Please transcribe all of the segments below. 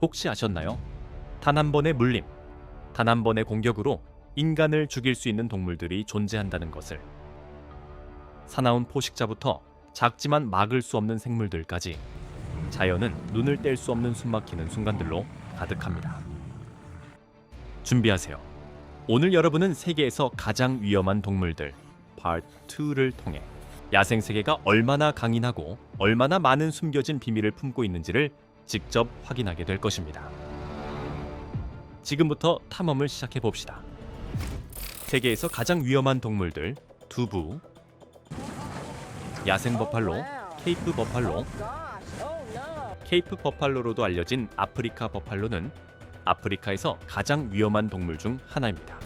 혹시 아셨나요? 단 한 번의 물림, 단 한 번의 공격으로 인간을 죽일 수 있는 동물들이 존재한다는 것을. 사나운 포식자부터 작지만 막을 수 없는 생물들까지 자연은 눈을 뗄 수 없는 숨막히는 순간들로 가득합니다. 준비하세요. 오늘 여러분은 세계에서 가장 위험한 동물들 파트 2를 통해 야생 세계가 얼마나 강인하고 얼마나 많은 숨겨진 비밀을 품고 있는지를 직접 확인하게 될 것입니다. 지금부터 탐험을 시작해 봅시다. 세계에서 가장 위험한 동물들 두부, 야생 버팔로, 케이프 버팔로, 케이프 버팔로로도 알려진 아프리카 버팔로는 아프리카에서 가장 위험한 동물 중 하나입니다.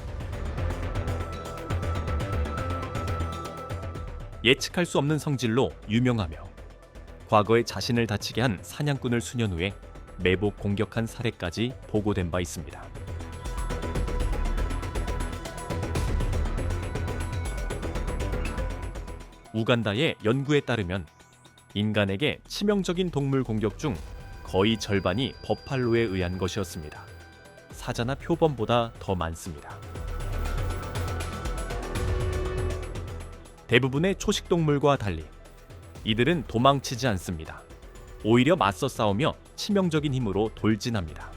예측할 수 없는 성질로 유명하며 과거에 자신을 다치게 한 사냥꾼을 수년 후에 매복 공격한 사례까지 보고된 바 있습니다. 우간다의 연구에 따르면 인간에게 치명적인 동물 공격 중 거의 절반이 버팔로에 의한 것이었습니다. 사자나 표범보다 더 많습니다. 대부분의 초식 동물과 달리 이들은 도망치지 않습니다. 오히려 맞서 싸우며 치명적인 힘으로 돌진합니다.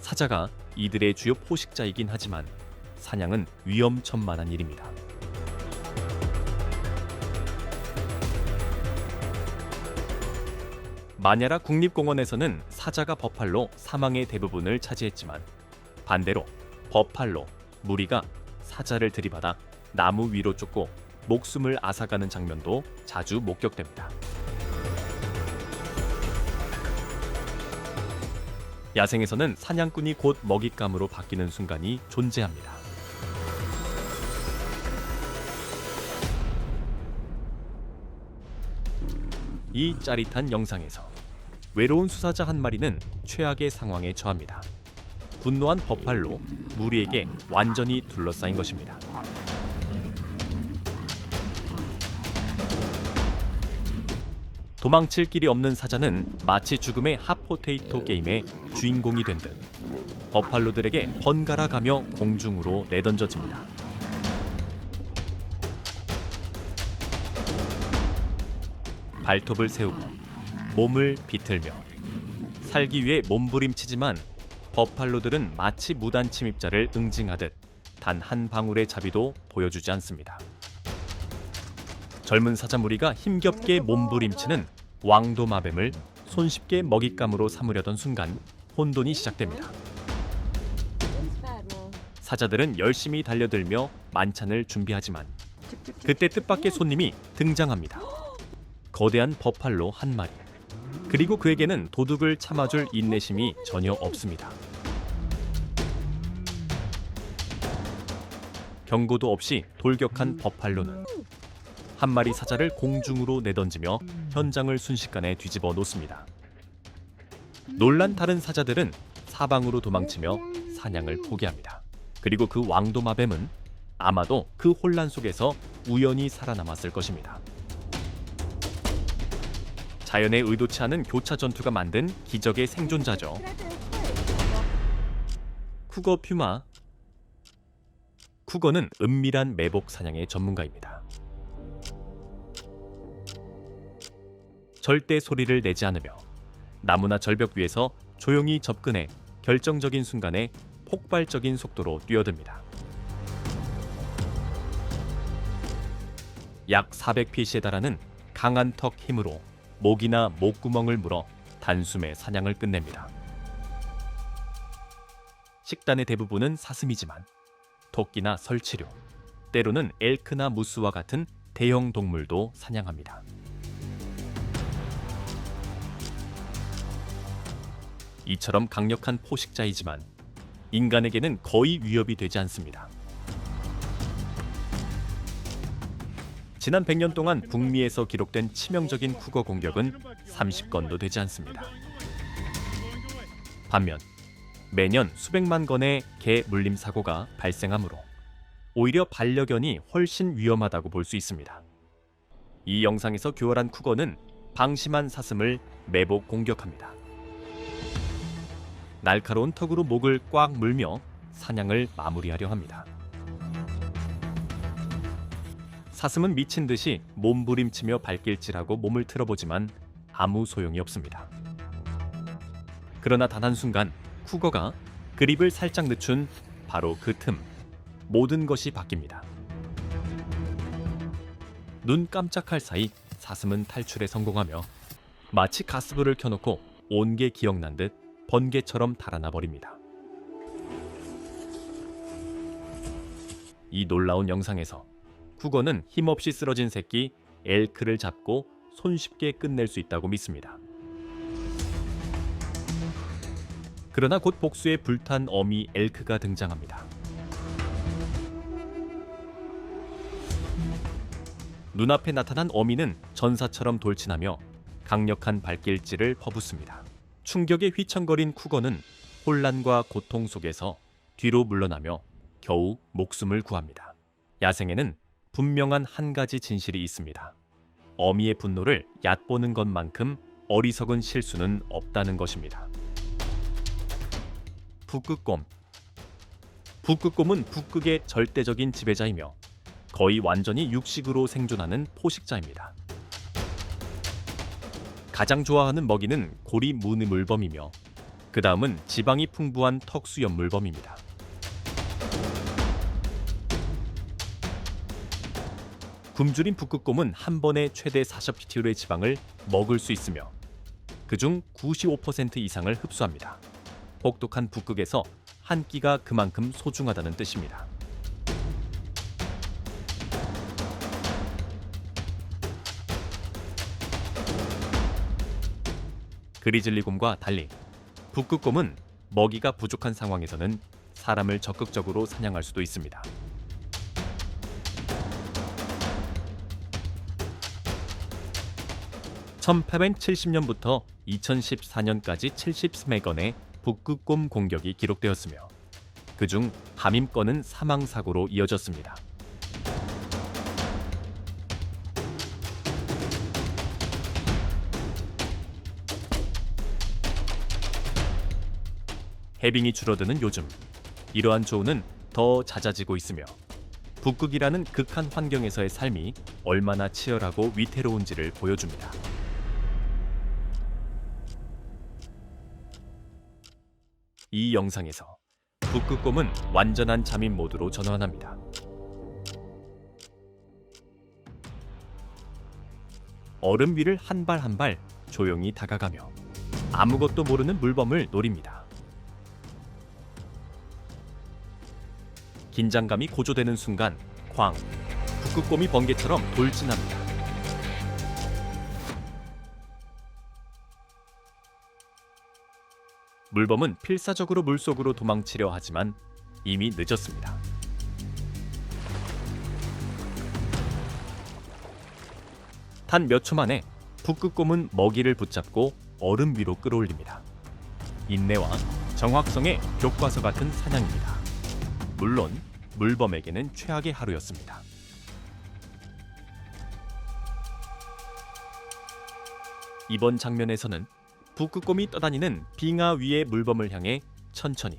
사자가 이들의 주요 포식자이긴 하지만 사냥은 위험천만한 일입니다. 마냐라 국립공원에서는 사자가 버팔로 사망의 대부분을 차지했지만 반대로 버팔로, 무리가 사자를 들이받아 나무 위로 쫓고 목숨을 앗아가는 장면도 자주 목격됩니다. 야생에서는 사냥꾼이 곧 먹잇감으로 바뀌는 순간이 존재합니다. 이 짜릿한 영상에서 외로운 수사자 한 마리는 최악의 상황에 처합니다. 분노한 버팔로 무리에게 완전히 둘러싸인 것입니다. 도망칠 길이 없는 사자는 마치 죽음의 핫포테이토 게임의 주인공이 된 듯 버팔로들에게 번갈아 가며 공중으로 내던져집니다. 발톱을 세우고 몸을 비틀며 살기 위해 몸부림치지만 버팔로들은 마치 무단 침입자를 응징하듯 단 한 방울의 자비도 보여주지 않습니다. 젊은 사자 무리가 힘겹게 몸부림치는 왕도마뱀을 손쉽게 먹잇감으로 삼으려던 순간 혼돈이 시작됩니다. 사자들은 열심히 달려들며 만찬을 준비하지만 그때 뜻밖의 손님이 등장합니다. 거대한 버팔로 한 마리. 그리고 그에게는 도둑을 참아줄 인내심이 전혀 없습니다. 경고도 없이 돌격한 버팔로는 한 마리 사자를 공중으로 내던지며 현장을 순식간에 뒤집어 놓습니다. 놀란 다른 사자들은 사방으로 도망치며 사냥을 포기합니다. 그리고 그 왕도마뱀은 아마도 그 혼란 속에서 우연히 살아남았을 것입니다. 자연의 의도치 않은 교차 전투가 만든 기적의 생존자죠. 쿠거 퓨마. 쿠거는 은밀한 매복 사냥의 전문가입니다. 절대 소리를 내지 않으며 나무나 절벽 위에서 조용히 접근해 결정적인 순간에 폭발적인 속도로 뛰어듭니다. 약 400pc에 달하는 강한 턱 힘으로 목이나 목구멍을 물어 단숨에 사냥을 끝냅니다. 식단의 대부분은 사슴이지만 토끼나 설치류, 때로는 엘크나 무스와 같은 대형 동물도 사냥합니다. 이처럼 강력한 포식자이지만 인간에게는 거의 위협이 되지 않습니다. 지난 100년 동안 북미에서 기록된 치명적인 쿠거 공격은 30건도 되지 않습니다. 반면 매년 수백만 건의 개 물림 사고가 발생하므로 오히려 반려견이 훨씬 위험하다고 볼 수 있습니다. 이 영상에서 교활한 쿠거는 방심한 사슴을 매복 공격합니다. 날카로운 턱으로 목을 꽉 물며 사냥을 마무리하려 합니다. 사슴은 미친 듯이 몸부림치며 발길질하고 몸을 틀어보지만 아무 소용이 없습니다. 그러나 단 한 순간 쿠거가 그립을 살짝 늦춘 바로 그 틈 모든 것이 바뀝니다. 눈 깜짝할 사이 사슴은 탈출에 성공하며 마치 가스불을 켜놓고 온 게 기억난 듯 번개처럼 달아나 버립니다. 이 놀라운 영상에서 쿠거는 힘없이 쓰러진 새끼 엘크를 잡고 손쉽게 끝낼 수 있다고 믿습니다. 그러나 곧 복수에 불탄 어미 엘크가 등장합니다. 눈앞에 나타난 어미는 전사처럼 돌진하며 강력한 발길질을 퍼붓습니다. 충격에 휘청거린 쿠거는 혼란과 고통 속에서 뒤로 물러나며 겨우 목숨을 구합니다. 야생에는 분명한 한 가지 진실이 있습니다. 어미의 분노를 얕보는 것만큼 어리석은 실수는 없다는 것입니다. 북극곰 북극곰은 북극의 절대적인 지배자이며 거의 완전히 육식으로 생존하는 포식자입니다. 가장 좋아하는 먹이는 고리 무늬 물범이며 그 다음은 지방이 풍부한 턱수염 물범입니다. 굶주린 북극곰은 한 번에 최대 40kg의 지방을 먹을 수 있으며 그중 95% 이상을 흡수합니다. 혹독한 북극에서 한 끼가 그만큼 소중하다는 뜻입니다. 그리즐리곰과 달리 북극곰은 먹이가 부족한 상황에서는 사람을 적극적으로 사냥할 수도 있습니다. (1870년부터 2014년까지 70스매건의 북극곰 공격이 기록되었으며 그중 감임 건은 사망 사고로 이어졌습니다. 해빙이 줄어드는 요즘 이러한 조우는 더 잦아지고 있으며 북극이라는 극한 환경에서의 삶이 얼마나 치열하고 위태로운지를 보여줍니다. 이 영상에서 북극곰은 완전한 잠입 모드로 전환합니다. 얼음 위를 한 발 한 발 조용히 다가가며 아무것도 모르는 물범을 노립니다. 긴장감이 고조되는 순간 광 북극곰이 번개처럼 돌진합니다. 물범은 필사적으로 물속으로 도망치려 하지만 이미 늦었습니다. 단 몇 초 만에 북극곰은 먹이를 붙잡고 얼음 위로 끌어올립니다. 인내와 정확성의 교과서 같은 사냥입니다. 물론 물범에게는 최악의 하루였습니다. 이번 장면에서는 북극곰이 떠다니는 빙하 위의 물범을 향해 천천히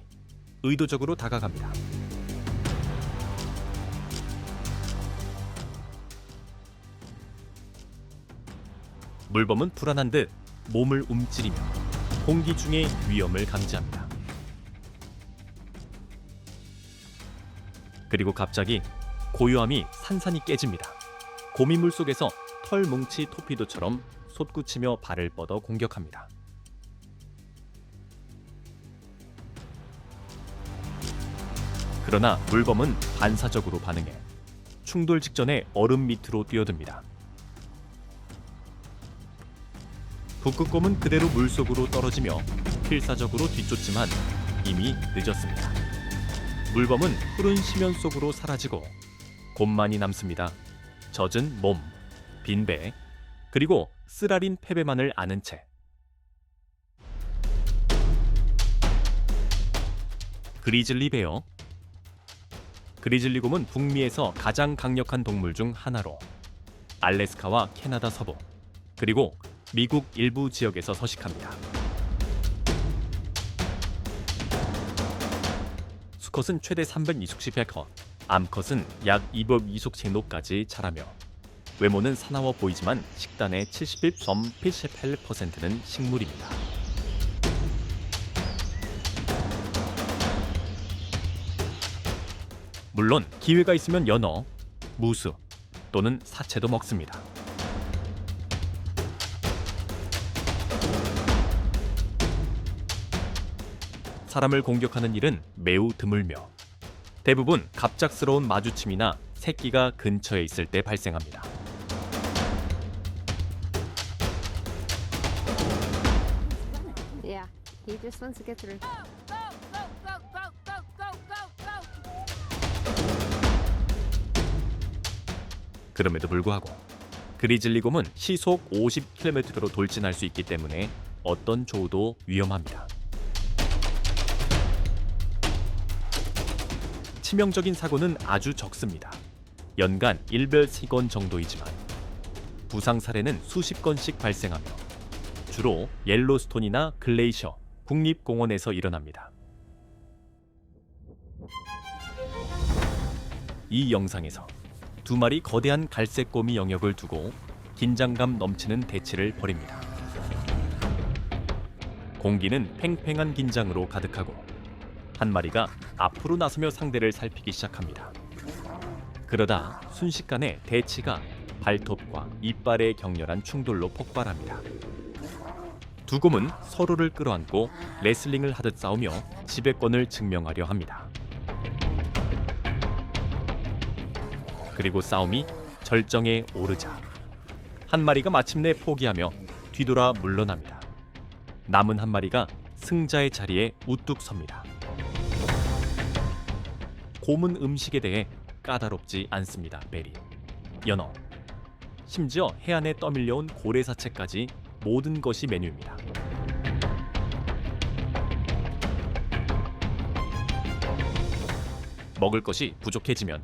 의도적으로 다가갑니다. 물범은 불안한 듯 몸을 움츠리며 공기 중의 위험을 감지합니다. 그리고 갑자기 고요함이 산산이 깨집니다. 고미물 속에서 털 뭉치 토피도처럼 솟구치며 발을 뻗어 공격합니다. 그러나 물범은 반사적으로 반응해 충돌 직전에 얼음 밑으로 뛰어듭니다. 북극곰은 그대로 물속으로 떨어지며 필사적으로 뒤쫓지만 이미 늦었습니다. 물범은 푸른 심연 속으로 사라지고 곰만이 남습니다. 젖은 몸, 빈 배, 그리고 쓰라린 패배만을 아는 채. 그리즐리 베어 그리즐리 곰은 북미에서 가장 강력한 동물 중 하나로 알래스카와 캐나다 서부 그리고 미국 일부 지역에서 서식합니다. 수컷은 최대 320씩 암컷은 약 2법 이속 정도까지 자라며 외모는 사나워 보이지만 식단의 71.78%는 식물입니다. 물론 기회가 있으면 연어, 무수 또는 사체도 먹습니다. 사람을 공격하는 일은 매우 드물며 대부분 갑작스러운 마주침이나 새끼가 근처에 있을 때 발생합니다. Yeah, he just wants to get through. 그럼에도 불구하고 그리즐리 곰은 시속 50km로 돌진할 수 있기 때문에 어떤 조우도 위험합니다. 치명적인 사고는 아주 적습니다. 연간 1별 3건 정도이지만 부상 사례는 수십 건씩 발생하며 주로 옐로스톤이나 글레이셔, 국립공원에서 일어납니다. 이 영상에서 두 마리 거대한 갈색곰이 영역을 두고 긴장감 넘치는 대치를 벌입니다. 공기는 팽팽한 긴장으로 가득하고 한 마리가 앞으로 나서며 상대를 살피기 시작합니다. 그러다 순식간에 대치가 발톱과 이빨의 격렬한 충돌로 폭발합니다. 두 곰은 서로를 끌어안고 레슬링을 하듯 싸우며 지배권을 증명하려 합니다. 그리고 싸움이 절정에 오르자 한 마리가 마침내 포기하며 뒤돌아 물러납니다. 남은 한 마리가 승자의 자리에 우뚝 섭니다. 곰은 음식에 대해 까다롭지 않습니다. 베리. 연어. 심지어 해안에 떠밀려온 고래사체까지 모든 것이 메뉴입니다. 먹을 것이 부족해지면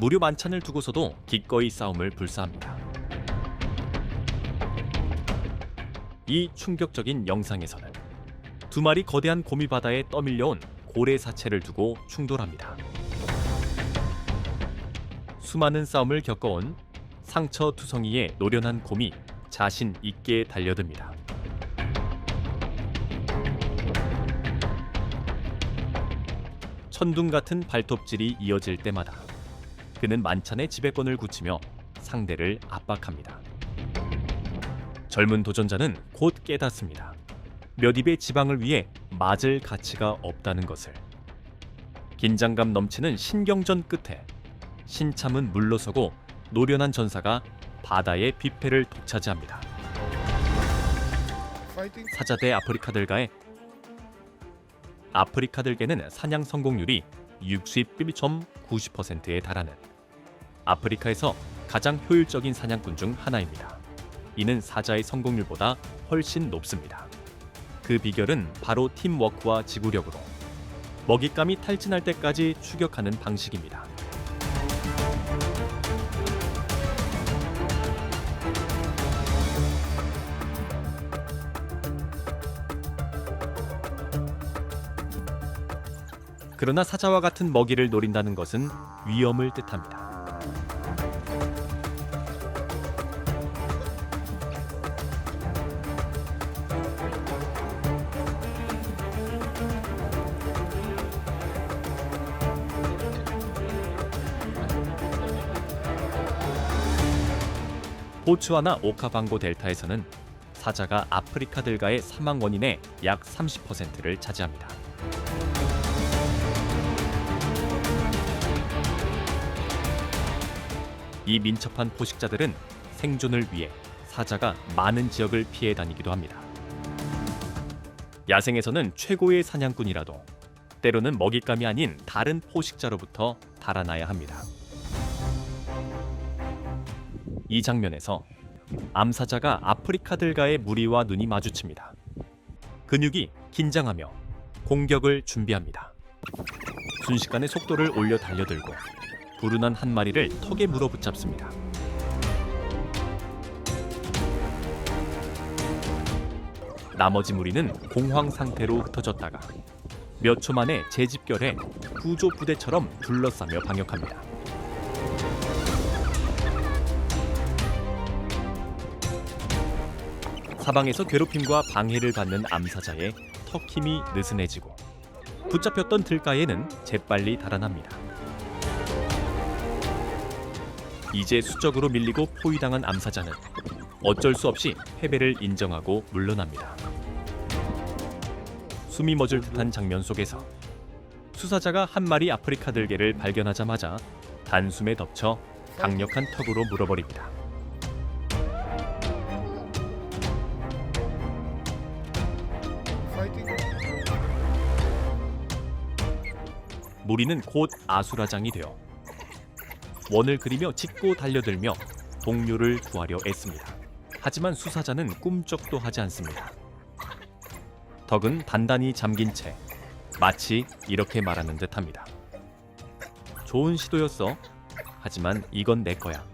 무료 만찬을 두고서도 기꺼이 싸움을 불사합니다. 이 충격적인 영상에서는 두 마리 거대한 고미 바다에 떠밀려온 고래 사체를 두고 충돌합니다. 수많은 싸움을 겪어온 상처 투성이의 노련한 곰이 자신 있게 달려듭니다. 천둥 같은 발톱질이 이어질 때마다 그는 만찬의 지배권을 굳히며 상대를 압박합니다. 젊은 도전자는 곧 깨닫습니다. 몇 입의 지방을 위해 맞을 가치가 없다는 것을. 긴장감 넘치는 신경전 끝에 신참은 물러서고 노련한 전사가 바다의 뷔페를 독차지합니다. 사자대 아프리카들과의 아프리카들개는 사냥 성공률이 61.90%에 달하는 아프리카에서 가장 효율적인 사냥꾼 중 하나입니다. 이는 사자의 성공률보다 훨씬 높습니다. 그 비결은 바로 팀워크와 지구력으로 먹잇감이 탈진할 때까지 추격하는 방식입니다. 그러나 사자와 같은 먹이를 노린다는 것은 위험을 뜻합니다. 보츠와나 오카방고 델타에서는 사자가 아프리카들과의 사망 원인의 약 30%를 차지합니다. 이 민첩한 포식자들은 생존을 위해 사자가 많은 지역을 피해 다니기도 합니다. 야생에서는 최고의 사냥꾼이라도 때로는 먹잇감이 아닌 다른 포식자로부터 달아나야 합니다. 이 장면에서 암사자가 아프리카들과의 무리와 눈이 마주칩니다. 근육이 긴장하며 공격을 준비합니다. 순식간에 속도를 올려 달려들고 불운한 한 마리를 턱에 물어 붙잡습니다. 나머지 무리는 공황 상태로 흩어졌다가 몇 초 만에 재집결해 구조 부대처럼 둘러싸며 방역합니다. 사방에서 괴롭힘과 방해를 받는 암사자의 턱힘이 느슨해지고 붙잡혔던 들가에는 재빨리 달아납니다. 이제 수적으로 밀리고 포위당한 암사자는 어쩔 수 없이 패배를 인정하고 물러납니다. 숨이 멎을 듯한 장면 속에서 수사자가 한 마리 아프리카 들개를 발견하자마자 단숨에 덮쳐 강력한 턱으로 물어버립니다. 무리는 곧 아수라장이 되어 원을 그리며 짚고 달려들며 동료를 구하려 애씁니다. 하지만 수사자는 꿈쩍도 하지 않습니다. 덕은 단단히 잠긴 채 마치 이렇게 말하는 듯합니다. 좋은 시도였어. 하지만 이건 내 거야.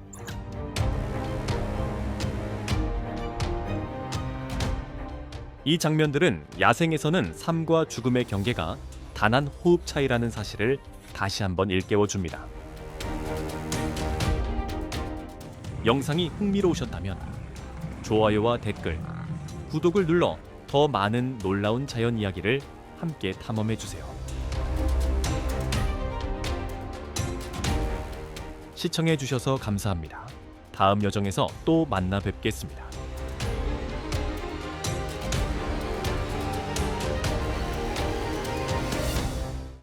이 장면들은 야생에서는 삶과 죽음의 경계가 단한 호흡 차이라는 사실을 다시 한번 일깨워 줍니다. 영상이 흥미로우셨다면 좋아요와 댓글, 구독을 눌러 더 많은 놀라운 자연 이야기를 함께 탐험해 주세요. 시청해 주셔서 감사합니다. 다음 여정에서 또 만나 뵙겠습니다.